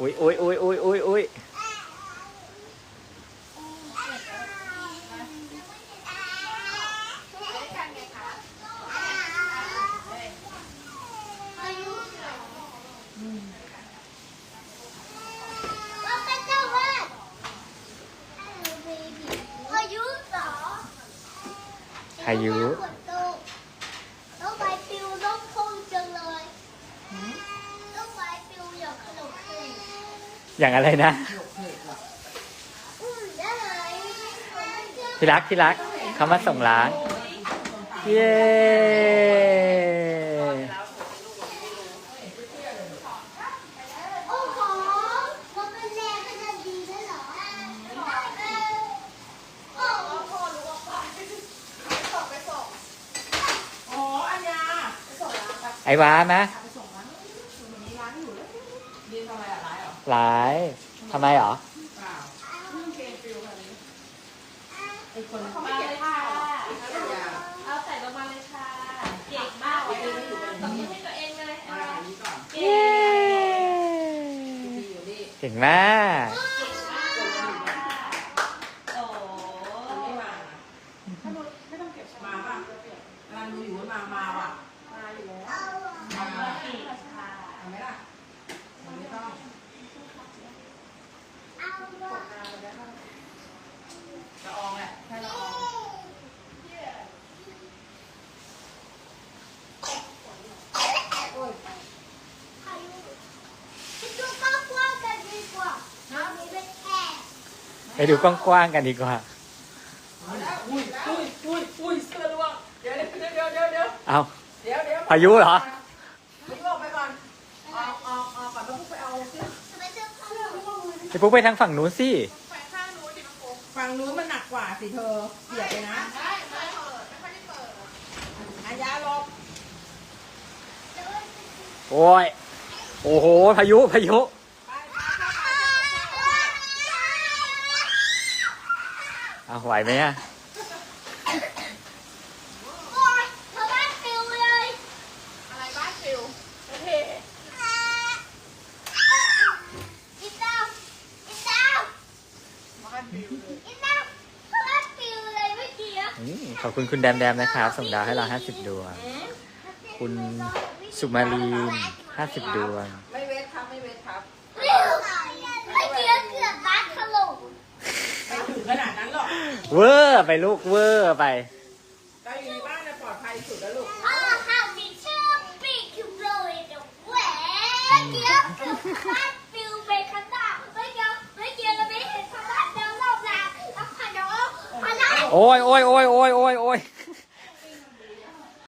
อุ้ยอุ้ยอุ้ยอุ้ย อย่างอะไรนะอืมได้ไหมที่รักที่รักเขามาส่งล้าง เย้โอ้โหมันเป็นแรงก็จะดีได้เหรอโอ้โหอ๋ออัญญาไอ้วาไหม ไปส่งร้านวันนี้ร้านอยู่แล้วเรียนทำอะไรอะร้านเหรอหลายทำไมเหรอเปล่าเพิ่งเกมฟิลค่ะนี้ไอ้คนเขาไม่เก็บผ้าหรออัญญาเอาใส่ลงมาเลยค่ะ เก่งมากเลยตบมือให้ตัวเองเลยอ่าอันนี้ก่อนเก่งดีอยู่นี่เก่งมากเก่งมากโอ้มันไม่มาถ้าดูไม่ต้องเก็บมาป่ะกำลังดูอยู่ว่ามา มาว่ะ มาอยู่แล้วมาเก่งค่ะทำไหมล่ะมันไม่ต้อง เอาละ ละอองแหละแค่ละออง พายุไปดูกว้างๆกันดีกว่าน้ำนี้เป็นแค่ ไปดูกว้างๆกันดีกว่า อุ้ยอุ้ยอุ้ยอุ้ยเสื้อร่วงเดี๋ยวเดี๋ยวเดี๋ยวเดี๋ยวเดี๋ยวเอาเดี๋ยวเดี๋ยวพายุเหรอ พายุออกไปก่อนออกออกออกก่อนแล้วพวกไปเอาเสื้อทำไมเสื้อผ้าเราไม่ต้องมือไปปุ๊บไปทางฝั่งนู้นสิ ฝั่งนู้นมันหนักกว่าสิเธอเสียบเลยนะไม่เปิดไม่ค่อยได้เปิดอายาลบโอ้ย โอ้โห พายุ พายุ เอาไหวไหมอะโอ๊ยเธอบ้านปิวเลยอะไรบ้านฟิวโอเคอีดาวอีดาวบ้านฟิวเลยอีดาวเธอบ้านปิวเลยเมื่อกี้อะอืมขอบคุณคุณแดมแดมนะครับส่งดาวให้เราห้าสิบดวง คุณสุมาลีนห้าสิบดวง ไม่เวทครับไม่เวทครับ เร็วเมื่อกี้เกือบบ้านถล่ม ไม่ถึงขนาดนั้นหรอก เวอร์ไปลูกเวอร์ไป เราอยู่ในบ้านเนี่ยปลอดภัยสุดแล้วลูกอ้าวข้าวมีชื่อปีกคิวเลยเดี๋ยวแหวะเดี๋ยวเกือบบ้านปิวไปข้างหน้าเมื่อกี้เมื่อกี้เราไม่เห็นชาวบ้านเดินรอบรางแล้วพาน้องพาน้องโอ้ยโอ้ยโอ้ยโอ้ยโอ้ยโอ้ย